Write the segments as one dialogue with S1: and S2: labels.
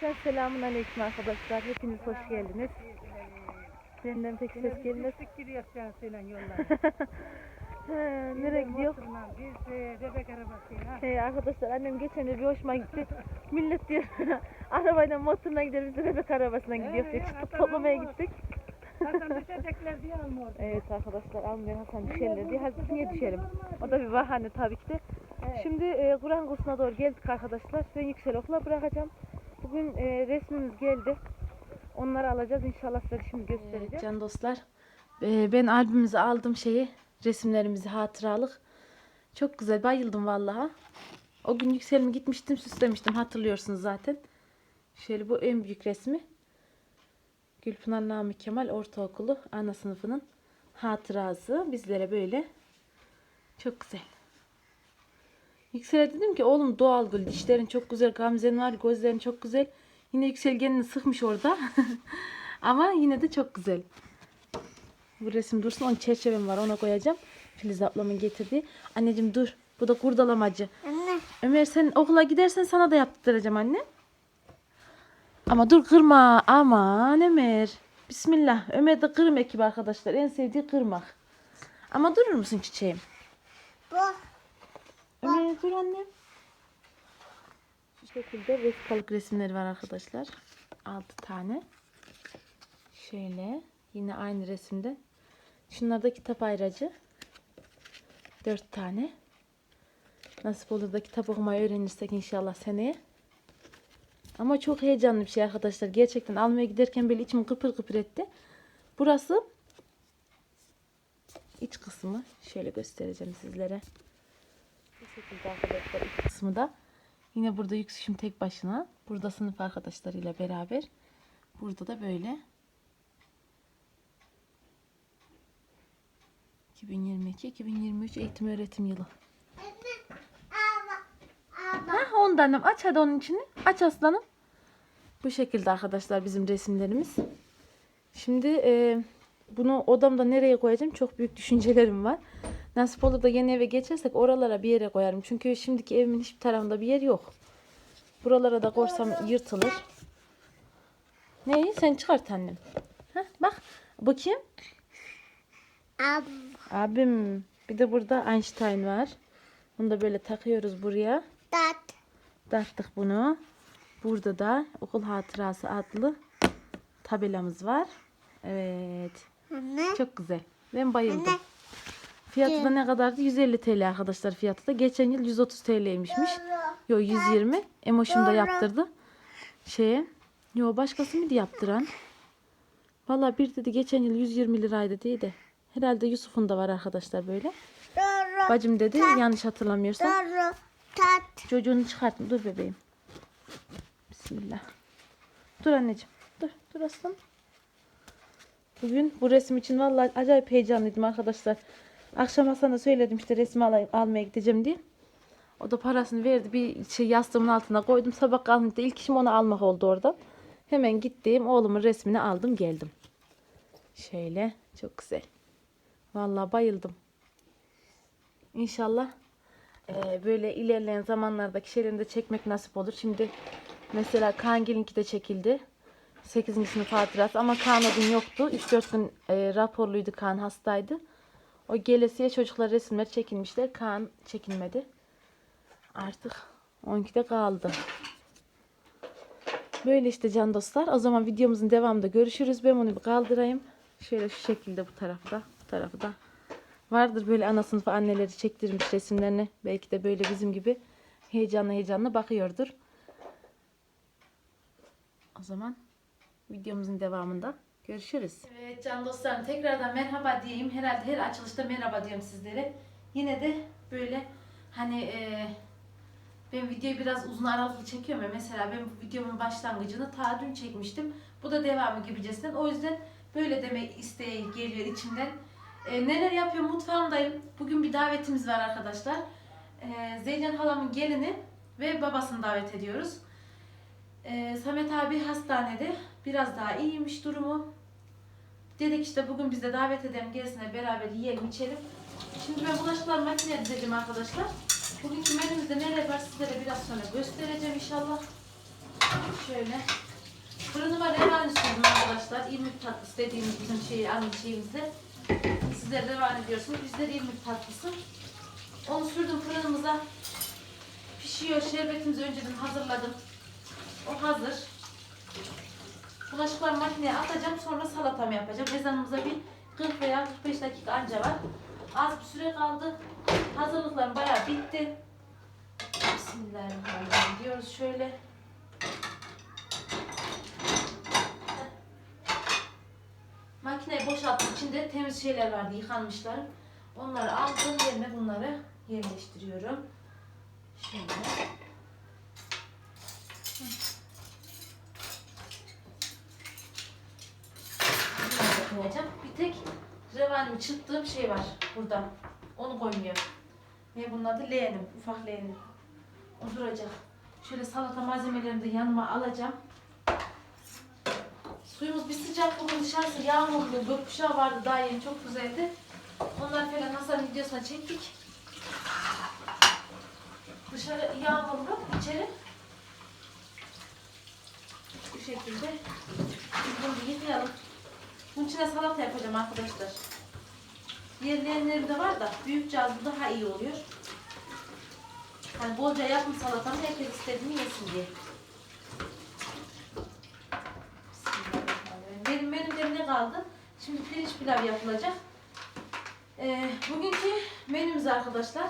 S1: Cümleten selamun aleyküm arkadaşlar. Hepiniz hoş geldiniz. Benden pek ses gelmez.
S2: Biz gidiyoruz can senin yollar.
S1: He, nereye gidiyor?
S2: Biz e, bebek arabasıyla.
S1: Hey arkadaşlar annem geçen de bir hoşuma gitti. Millet diyor arabayla motoruna gider biz de bebek arabasına gidiyor diyor.
S2: Ee,
S1: Çıktık toplamaya gittik.
S2: Hasan düşecekler diye orada.
S1: Evet arkadaşlar almayan Hasan düşerler diye hadi niye düşelim. O da bir bahane tabii ki de. Şimdi e, Kur'an kursuna doğru geldik arkadaşlar. Ben yüksel okula bırakacağım. Bugün e, resmimiz geldi. Onları alacağız inşallah size şimdi göstereceğim. can dostlar. e, ben albümümüzü aldım şeyi. Resimlerimizi hatıralık. Çok güzel bayıldım vallahi. O gün yükselime gitmiştim süslemiştim hatırlıyorsunuz zaten. Şöyle bu en büyük resmi. Gülpınar Namık Kemal Ortaokulu ana sınıfının hatırası. Bizlere böyle. Çok güzel. Yüksel'e dedim ki oğlum doğal gül dişlerin çok güzel gamzen var gözlerin çok güzel. Yine Yüksel kendini sıkmış orada. Ama yine de çok güzel. Bu resim dursun onun çerçevem var ona koyacağım. Filiz ablamın getirdiği. Anneciğim dur bu da kurdalamacı.
S3: Anne.
S1: Ömer sen okula gidersen sana da yaptıracağım anne. Ama dur kırma. Aman Ömer. Bismillah. Ömer de kırım ekibi arkadaşlar. En sevdiği kırmak. Ama durur musun çiçeğim?
S3: Bu.
S1: Ömer dur annem. Şu şekilde vesikalık resimleri var arkadaşlar. 6 tane. Şöyle. Yine aynı resimde. Şunlar da kitap ayracı. 4 tane. Nasip olur da kitap okumayı öğrenirsek inşallah seneye. Ama çok heyecanlı bir şey arkadaşlar. Gerçekten almaya giderken böyle içim kıpır kıpır etti. Burası iç kısmı. Şöyle göstereceğim sizlere. Şekilde arkadaşlar iç kısmı da. Yine burada yüksüşüm tek başına. Burada sınıf arkadaşlarıyla beraber. Burada da böyle. 2022-2023 eğitim öğretim yılı. Ha ondan annem aç hadi onun içini. Aç aslanım. Bu şekilde arkadaşlar bizim resimlerimiz. Şimdi e, bunu odamda nereye koyacağım çok büyük düşüncelerim var. Nasip olur da yeni eve geçersek oralara bir yere koyarım. Çünkü şimdiki evimin hiçbir tarafında bir yer yok. Buralara da koysam yırtılır. Neyi? Sen çıkart annem. Heh, bak. Bakayım.
S3: Ab.
S1: Abim. Bir de burada Einstein var. Bunu da böyle takıyoruz buraya.
S3: Tat.
S1: Taktık bunu. Burada da okul hatırası adlı tabelamız var. Evet.
S3: Anne.
S1: Çok güzel. Ben bayıldım.
S3: Anne.
S1: Fiyatı da ne kadardı? 150 TL arkadaşlar fiyatı da. Geçen yıl 130 TL'ymişmiş. Yo 120. Emoşum da yaptırdı. Şeye. Yo başkası mıydı yaptıran? Valla bir dedi geçen yıl 120 liraydı diye de. Herhalde Yusuf'un da var arkadaşlar böyle. Bacım dedi yanlış hatırlamıyorsam. Çocuğunu çıkartma. Dur bebeğim. Bismillah. Dur anneciğim. Dur. Dur aslanım. Bugün bu resim için vallahi acayip heyecanlıydım arkadaşlar. Akşam Hasan'a söyledim işte resmi alay- almaya gideceğim diye. O da parasını verdi. Bir şey yastığımın altına koydum. Sabah kalkınca ilk işim onu almak oldu orada. Hemen gittim. Oğlumun resmini aldım geldim. Şöyle. Çok güzel. Vallahi bayıldım. İnşallah ee, böyle ilerleyen zamanlardaki şeylerini de çekmek nasip olur. Şimdi mesela Kangil'inki de çekildi. 8. sınıf hatırası ama Kaan o gün yoktu. 3-4 gün e, raporluydu Kaan hastaydı. O gelesiye çocuklar resimler çekilmişler. Kaan çekilmedi. Artık 12'de kaldı. Böyle işte can dostlar. O zaman videomuzun devamında görüşürüz. Ben onu bir kaldırayım. Şöyle şu şekilde bu tarafta. Bu tarafı da. Vardır böyle ana sınıfı anneleri çektirmiş resimlerini. Belki de böyle bizim gibi heyecanlı heyecanlı bakıyordur. O zaman videomuzun devamında görüşürüz. Evet can dostlarım tekrardan merhaba diyeyim. Herhalde her açılışta merhaba diyorum sizlere. Yine de böyle hani e, ben videoyu biraz uzun aralıklı çekiyorum ya. Mesela ben bu videomun başlangıcını ta dün çekmiştim. Bu da devamı gibicesinden. O yüzden böyle demek isteği geliyor içimden. E, neler yapıyorum mutfağımdayım. Bugün bir davetimiz var arkadaşlar. E, Zeynep halamın gelini ve babasını davet ediyoruz. E, Samet abi hastanede. Biraz daha iyiymiş durumu. Dedik işte bugün biz de davet edelim gelsinler beraber yiyelim içelim. Şimdi ben bulaşıkları makineye dizeceğim arkadaşlar. Bugünkü menümüzde neler var sizlere biraz sonra göstereceğim inşallah. Şöyle. Fırınıma revan sürdüm arkadaşlar. İrmik tatlısı dediğimiz bizim şey, aynı şeyimizde. Sizler revan ediyorsunuz. Bizler irmik tatlısı. Onu sürdüm fırınımıza. Pişiyor. Şerbetimizi önceden hazırladım. O hazır. Bulaşıkları makineye atacağım. Sonra salatamı yapacağım. Ezanımıza bir 40 veya 45 dakika anca var. Az bir süre kaldı. Hazırlıklarım bayağı bitti. Bismillahirrahmanirrahim diyoruz şöyle. Makineyi boşalttım. İçinde temiz şeyler vardı, yıkanmışlar. Onları aldım, yerine bunları yerleştiriyorum. Şöyle. Bunları da koyacağım. Bir tek revanimi çırptığım şey var burada. Onu koymuyorum. Ne bunun adı? Leğenim. Ufak leğenim. O duracak. Şöyle salata malzemelerini de yanıma alacağım. Suyumuz bir sıcak bugün dışarısı yağmurlu, gökkuşağı vardı daha yeni çok güzeldi. Onlar falan Hasan videosuna çektik. Dışarı yağmurlu, içeri bu şekilde bunu yıkayalım. Bunun içine salata yapacağım arkadaşlar. Yerleyenlerim de var da büyük cazlı daha iyi oluyor. Hani bolca yapın salatamı herkes istediğini yesin diye. Benim menümde ne kaldı? Şimdi pirinç pilav yapılacak. Ee, bugünkü menümüz arkadaşlar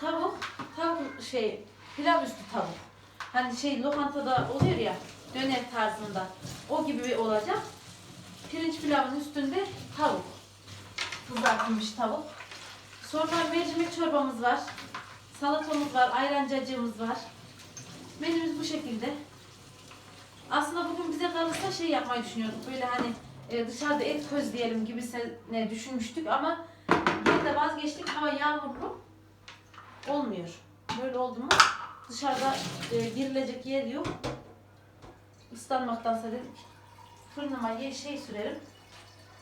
S1: tavuk, tavuk şey pilav üstü tavuk. Hani şey lokantada oluyor ya döner tarzında. O gibi olacak. Pirinç pilavın üstünde tavuk. Kızartılmış tavuk. Sonra mercimek çorbamız var. Salatamız var, ayran cacığımız var. Menümüz bu şekilde. Aslında bugün bize kalırsa şey yapmayı düşünüyorduk. Böyle hani e, dışarıda et közleyelim gibi ne düşünmüştük ama bir de vazgeçtik. Hava yağmurlu. Olmuyor. Böyle oldu mu dışarıda e, girilecek yer yok. Islanmaktansa dedik fırınıma ye- şey sürerim.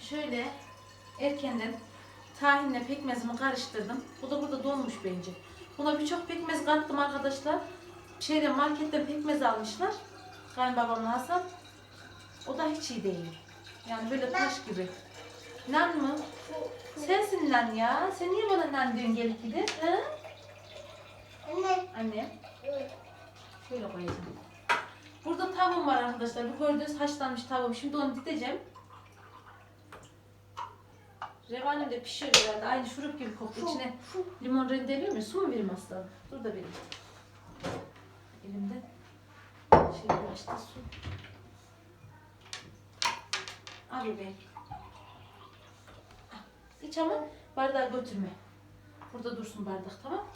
S1: Şöyle erkenden tahinle pekmezimi karıştırdım. Bu da burada donmuş bence. Buna birçok pekmez kattım arkadaşlar. Şeyden marketten pekmez almışlar. Kayınbabamla Hasan. O da hiç iyi değil. Yani böyle taş gibi. Nan mı? Sensin nan ya. Sen niye bana nan diyorsun gelip gidip?
S3: Anne.
S1: Anne. Şöyle koyacağım. Burada tavuğum var arkadaşlar. Bu gördüğünüz haşlanmış tavuğum. Şimdi onu dideceğim. Revanim de pişiyor herhalde. Aynı şurup gibi kokuyor. İçine limon rendeliyor mu? Su mu vereyim aslanım? Dur da vereyim. Elimde şey başta su. Al bebeğim. İç ama bardağı götürme. Burada dursun bardak tamam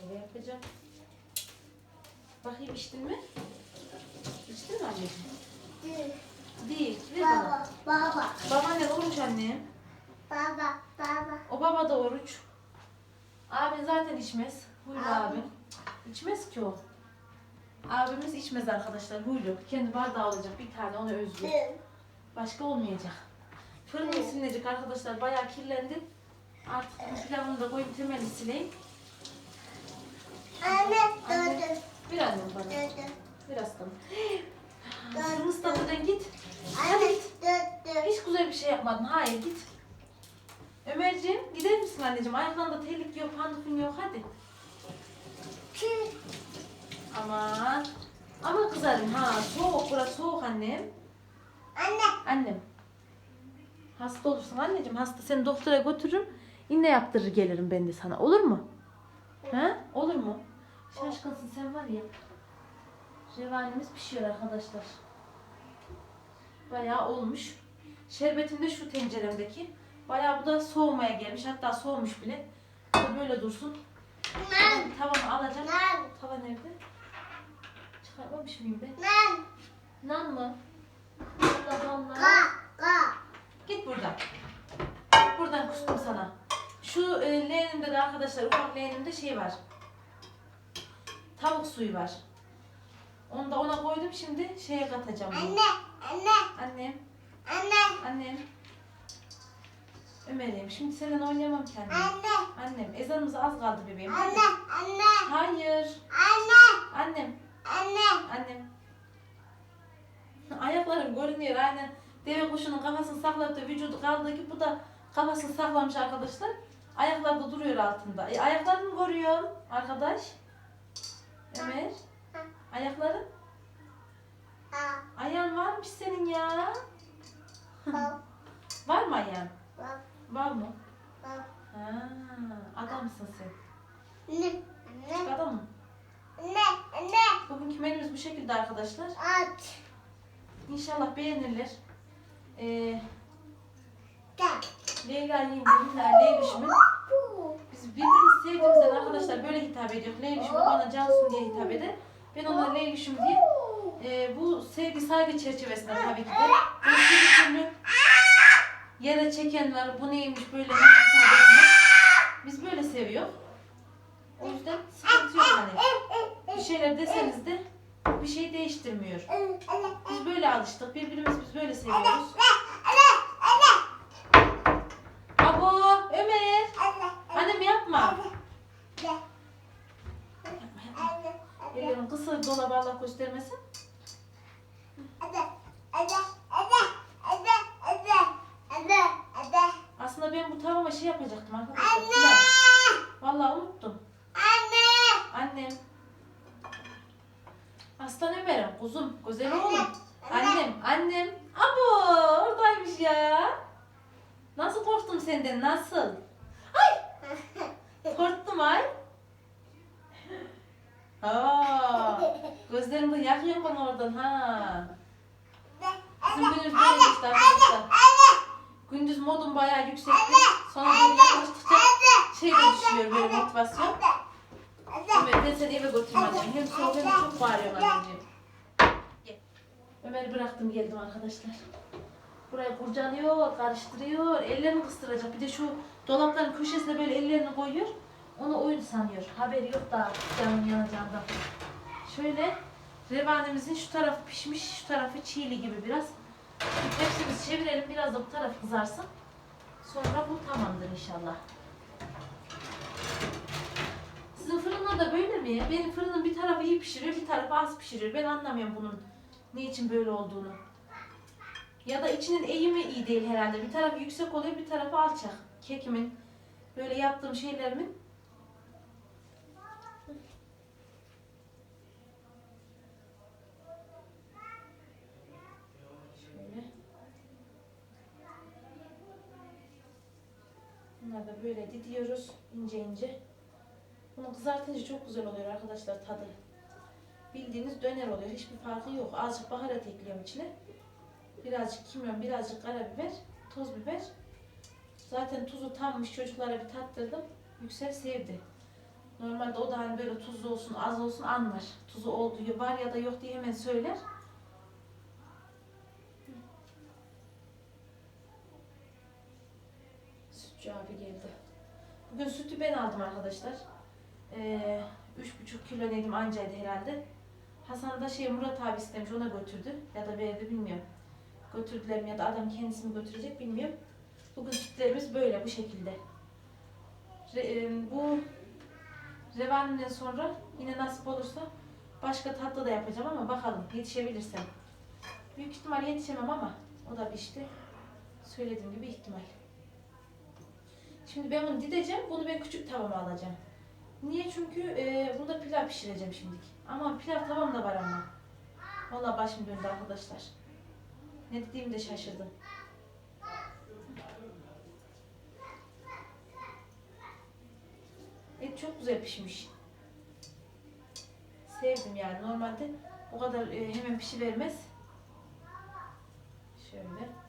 S1: Şöyle yapacağım. Bakayım içtin mi? İçtin mi anneciğim? Değil. Ver bana.
S3: Baba. Baba.
S1: Babaannen oruç annem.
S3: Baba. Baba.
S1: O baba da oruç. Abin zaten içmez. Huylu
S3: Abi.
S1: abim. İçmez ki o. Abimiz içmez arkadaşlar. Huylu. Kendi bardağı olacak. Bir tane ona özgü. Başka olmayacak. Fırın silinecek arkadaşlar. Bayağı kirlendi. Artık pilavını da koyup temelini sileyim.
S3: Anne.
S1: Anne.
S3: Dödü.
S1: Bir annem bana. Da. Sırmız da buradan git.
S3: Anne. Dödü.
S1: Hiç güzel bir şey yapmadın. Hayır git. Ömerciğim gider misin anneciğim? Ayaklarında terlik yok, pandufun yok. Hadi. Aman. Ama kızarım ha. Soğuk burası soğuk annem.
S3: Anne.
S1: Annem. Hasta olursun anneciğim. Hasta seni doktora götürürüm. İğne yaptırır gelirim ben de sana. Olur mu? Ha? Olur mu? Şaşkınsın sen var ya. Revanimiz pişiyor arkadaşlar. Bayağı olmuş. Şerbetim de şu tenceremdeki. Bayağı bu da soğumaya gelmiş. Hatta soğumuş bile. Bu böyle dursun.
S3: Nan.
S1: Tavamı alacağım.
S3: Nan.
S1: Tava nerede? Çıkarmamış mıyım ben?
S3: Nan.
S1: Nan mı? Allah Allah.
S3: Ka. Ka.
S1: Git buradan. Buradan kustum sana. Şu e, leğenimde de arkadaşlar ufak leğenimde şey var. Tavuk suyu var. Onu da ona koydum şimdi şeye katacağım. bunu.
S3: Anne. Anne.
S1: Annem,
S3: Anne.
S1: annem. Ömer'im şimdi seninle oynayamam annem.
S3: Anne.
S1: Annem ezanımız az kaldı bebeğim. Hadi.
S3: Anne. Anne.
S1: Hayır.
S3: Anne.
S1: Annem.
S3: Anne.
S1: Annem. Ayaklarım görünüyor aynen. Deve kuşunun kafasını sakladı vücudu kaldığı gibi bu da kafasını saklamış arkadaşlar. Ayakları da duruyor altında. E, ayaklarını görüyor arkadaş. Ömer. Ayakların. Ayağın varmış senin ya. Var mı ayağın?
S3: Bak.
S1: Var mı?
S3: Bak.
S1: Ha, adamsın sen. Küçük
S3: Anne.
S1: adamım.
S3: Anne. Anne.
S1: Bugünkü menümüz bu şekilde arkadaşlar.
S3: Aç.
S1: İnşallah beğenirler. Ee,
S3: Gel.
S1: Leyla yengemle Leylüş'ümün biz birbirimizi sevdiğimizden arkadaşlar böyle hitap ediyor. Leylüş'üm bana Cansu'm diye hitap eder. Ben ona Leylüş'üm diye. Ee, bu sevgi saygı çerçevesinde tabii ki de. Bir türlü yere çekenler bu neymiş böyle nasıl hitap etmek. Biz böyle seviyor. O yüzden sıkıntı yok hani. Bir şeyler deseniz de bir şey değiştirmiyor. Biz böyle alıştık. Birbirimizi biz böyle seviyoruz. Abo Ömer. Annem yapma. Kısa dolabı Allah göstermesin. Aslında ben bu tavama şey yapacaktım arkadaşlar. Pilav. Vallahi unuttum. Annem. Aslan Ömer'im, kuzum, güzel oğlum. Annem, annem. Abo oradaymış ya. Nasıl korktum senden, nasıl? Korktum ay. Aa, gözlerimi de yakıyor bana oradan ha. Bizim gündüz böyle geçti arkadaşlar. Gündüz modum bayağı yüksekti. Sonra böyle yaklaştıkça şey de düşüyor böyle motivasyon. Ömer ben seni eve götüreyim anneciğim. Hem soğuk hem çok bağırıyorum anneciğim. Ömer'i bıraktım geldim arkadaşlar. Burayı kurcalıyor, karıştırıyor, ellerini kıstıracak. Bir de şu dolapların köşesine böyle ellerini koyuyor. Onu oyun sanıyor. Haberi yok da canın yanacağından. Şöyle revanemizin şu tarafı pişmiş, şu tarafı çiğli gibi biraz. Hepsini çevirelim biraz da bu taraf kızarsın. Sonra bu tamamdır inşallah. Sizin fırınlar da böyle mi? Benim fırının bir tarafı iyi pişiriyor, bir tarafı az pişiriyor. Ben anlamıyorum bunun ne için böyle olduğunu. Ya da içinin eğimi iyi değil herhalde. Bir tarafı yüksek oluyor, bir tarafı alçak. Kekimin, böyle yaptığım şeylerimin. Şöyle. Bunları da böyle didiyoruz ince ince. Bunu kızartınca çok güzel oluyor arkadaşlar tadı. Bildiğiniz döner oluyor. Hiçbir farkı yok. Azıcık baharat ekliyorum içine. Birazcık kimyon, birazcık karabiber, toz biber. Zaten tuzu tammış çocuklara bir tattırdım. Yüksel sevdi. Normalde o da hani böyle tuzlu olsun, az olsun anlar. Tuzu olduğu var ya da yok diye hemen söyler. Sütçü abi geldi. Bugün sütü ben aldım arkadaşlar. Ee, üç buçuk kilo dedim ancaydı herhalde. Hasan da şey Murat abi istemiş ona götürdü. Ya da verdi bilmiyorum. Götürdüler mi ya da adam kendisi mi götürecek bilmiyorum. Bugün sütlerimiz böyle bu şekilde. Re- e, bu revanimden sonra yine nasip olursa başka tatlı da yapacağım ama bakalım yetişebilirsem. Büyük ihtimal yetişemem ama o da işte söylediğim gibi ihtimal. Şimdi ben bunu dideceğim. Bunu ben küçük tavama alacağım. Niye? Çünkü e, burada pilav pişireceğim şimdilik. Ama pilav tavam da var ama. Vallahi başım döndü arkadaşlar. Ne dediğimi de şaşırdım. Et çok güzel pişmiş. Sevdim yani. Normalde o kadar e, hemen pişivermez. Şöyle.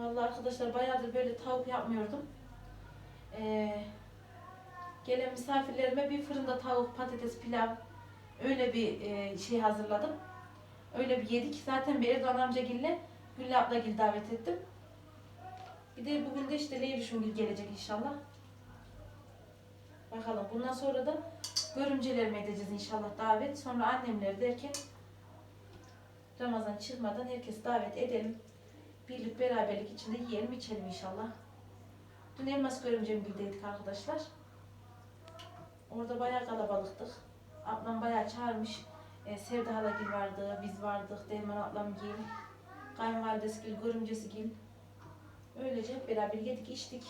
S1: Vallahi arkadaşlar bayağıdır böyle tavuk yapmıyordum. Ee, gelen misafirlerime bir fırında tavuk, patates, pilav öyle bir e, şey hazırladım. Öyle bir yedik. Zaten bir Erdoğan amcagille Gülle ablagil davet ettim. Bir de bugün de işte Leyli Şungil gelecek inşallah. Bakalım bundan sonra da Görümcelerime edeceğiz inşallah davet. Sonra annemler derken Ramazan çıkmadan herkes davet edelim. Birlik beraberlik içinde yiyelim içelim inşallah. Dün Elmas görümcemgildeydik arkadaşlar. Orada bayağı kalabalıktık. Ablam bayağı çağırmış. E, Sevda halagil vardı, biz vardık, Derman ablam gil, kayınvalidesi gil, görümcesi gil. Öylece hep beraber yedik, içtik.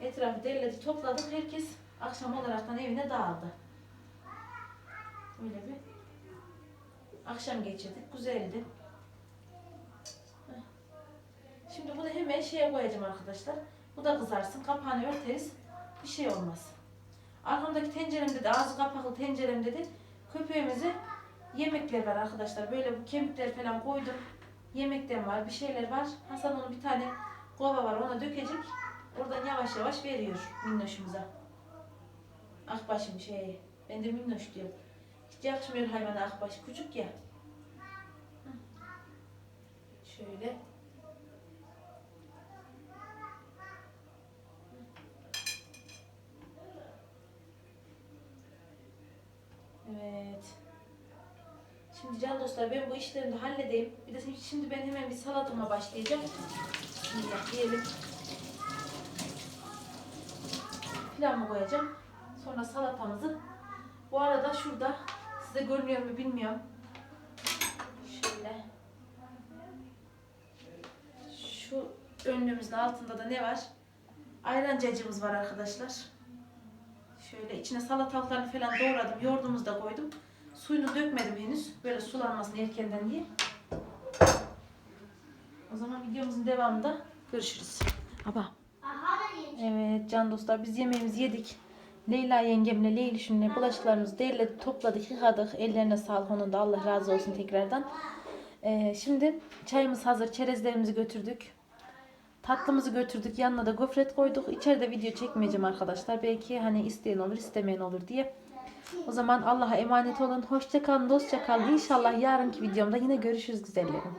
S1: Etrafı derledik, topladık. Herkes akşam olaraktan evine dağıldı. Öyle bir akşam geçirdik. Güzeldi. Şimdi bunu hemen şeye koyacağım arkadaşlar. Bu da kızarsın. Kapağını örteriz. Bir şey olmaz. Arkamdaki tenceremde de ağzı kapaklı tenceremde de köpeğimize yemekler var arkadaşlar. Böyle bu kemikler falan koydum. Yemekler var, bir şeyler var. Hasan onun bir tane kova var ona dökecek. Oradan yavaş yavaş veriyor minnoşumuza. Akbaşım şey. Ben de minnoş diyorum. Hiç yakışmıyor hayvana akbaş. Küçük ya. Şöyle. Evet. Şimdi can dostlar ben bu işlerimi de halledeyim. Bir de şimdi ben hemen bir salatama başlayacağım. Bismillah diyelim. Pilavımı koyacağım. Sonra salatamızı. Bu arada şurada size görünüyor mu bilmiyorum. Şöyle. Şu önlüğümüzün altında da ne var? Ayran cacığımız var arkadaşlar. Şöyle içine salatalıklarını falan doğradım. Yoğurdumuzu da koydum. Suyunu dökmedim henüz. Böyle sulanmasın erkenden diye. O zaman videomuzun devamında görüşürüz. Aba. Evet can dostlar biz yemeğimizi yedik. Leyla yengemle Leylüş'ümle bulaşıklarımızı derledik, topladık, yıkadık. Ellerine sağlık onun da Allah razı olsun tekrardan. Ee, şimdi çayımız hazır. Çerezlerimizi götürdük. Tatlımızı götürdük. Yanına da gofret koyduk. İçeride video çekmeyeceğim arkadaşlar. Belki hani isteyen olur, istemeyen olur diye. O zaman Allah'a emanet olun. Hoşça kalın, dostça kalın. İnşallah yarınki videomda yine görüşürüz güzellerim.